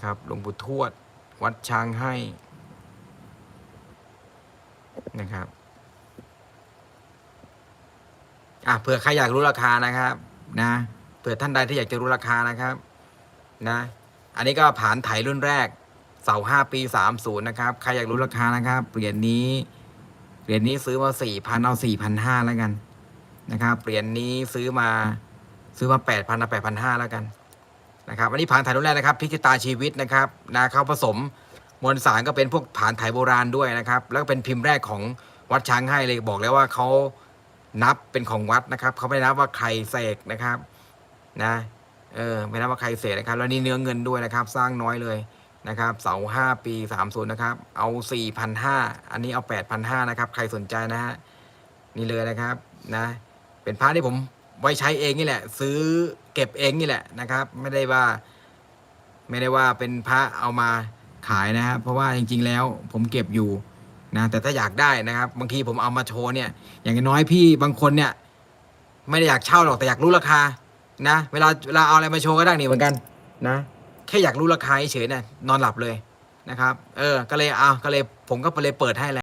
นะครับหลวงปู่ทวด วัดช้างให้นะครับอะเผื่อใครอยากรู้ราคานะครับ นะเผื่อท่านใดที่อยากจะรู้ราคานะครับ นะ อันนี้ก็ผ่านไถรุ่นแรก เสาห้าปีสามศูนย์นะครับใครอยากรู้ราคานะครับเหรียญนี้เหรียญนี้ซื้อมาสี่พันเอาสี่พันห้าแล้วกันนะครับเหรียญนี้ซื้อมาซื้อมาแปดพันเอาแปดพันห้าแล้วกัน นะครับอันนี้ผ่านไถรุ่นแรกนะครับพิจิตาชีวิตนะครับนะเขาผสมมวลสารก็เป็นพวกผ่านไถโบราณด้วยนะครับ แล้วก็เป็นพิมพ์แรกของวัดช้างให้เลยบอกแล้วว่าเขานับเป็นของวัดนะครับเขาไม่นับว่าใครเสกนะครับนะเออไม่นับว่าใครเสกนะครับแล้วนี่เนื้อเงินด้วยนะครับ สร้างน้อยเลยนะครับเสาห้าปีสามศูนย์นะครับ เอาสี่พันห้าอันนี้เอาแปดพันห้านะครับ ใครสนใจนะฮะนี่เลยนะครับนะเป็นพระที่ผมไว้ใช้เองนี่แหละ ซื้อ ก็บเองนี่แหละนะครับ ไม่ได้ว่า ไม่ได้ว่าเป็นพระเอามาขายนะครับ เพราะว่าจริง ๆ แล้วผมเก็บอยู่นะแต่ถ้าอยากได้นะครับ บางทีผมเอามาโชว์เนี่ย อย่างน้อยพี่บางคนเนี่ย ไม่ได้อยากเช่าหรอกแต่อยากรู้ราคา นะ เวลาเวลาเอาอะไรมาโชว์ก็ได้นี่เหมือนกัน นะแค่อยากรู้ราคาเฉยๆเนี่ยนอนหลับเลยนะครับ เออ ก็เลยเอาก็เลยผมก็เลยเปิดให้แล้ว